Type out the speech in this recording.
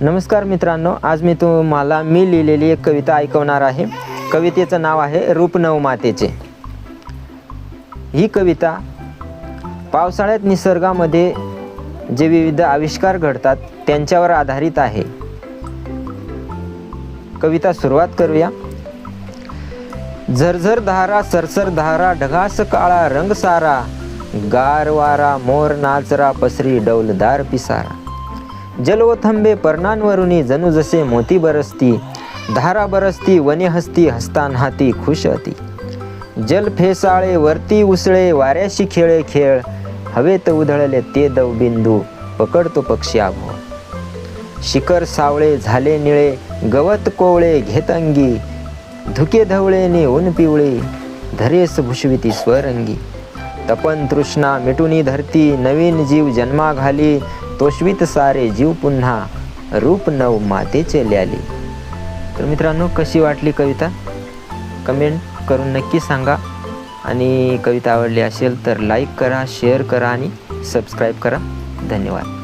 नमस्कार मित्रांनो आज मी तुम्हाला मी लिहिलेली एक कविता ऐकवणार आहे. कवितेचं नाव आहे रूपनव मातेचे. ही कविता पावसाळ्यात निसर्गामध्ये जे विविध आविष्कार घडतात त्यांच्यावर आधारित आहे. कविता सुरुवात करूया. झरझर धारा सरसर धारा ढगास काळा रंग सारा. गार वारा मोर नाचरा पसरी डौलदार पिसारा. जलवथंबे पर्णांवरुनी जणू जसे मोती बरसती धारा बरसती वने हसती हस्तान हाती खुश अती. जल फेसाळे वरती उसळे वाऱ्याशी खेळे खेळ हवेत उधळले ते दवबिंदू पकडतो पक्षी आभो शिखर सावळे झाले निळे गवत कोवळे घेत अंगी धुके धवळेने ऊन पिवळे धरेस भुषविती स्वरंगी. तपन तृष्णा मिटुनी धरती नवीन जीव जन्मा घाली तोषवित सारे जीव पुन्हा रूप नव मातेचे ल्याली. तर मित्रांनो कशी वाटली कविता? कमेंट करून नक्की सांगा. आणि कविता आवडली असेल तर लाईक करा शेअर करा आणि सबस्क्राईब करा. धन्यवाद.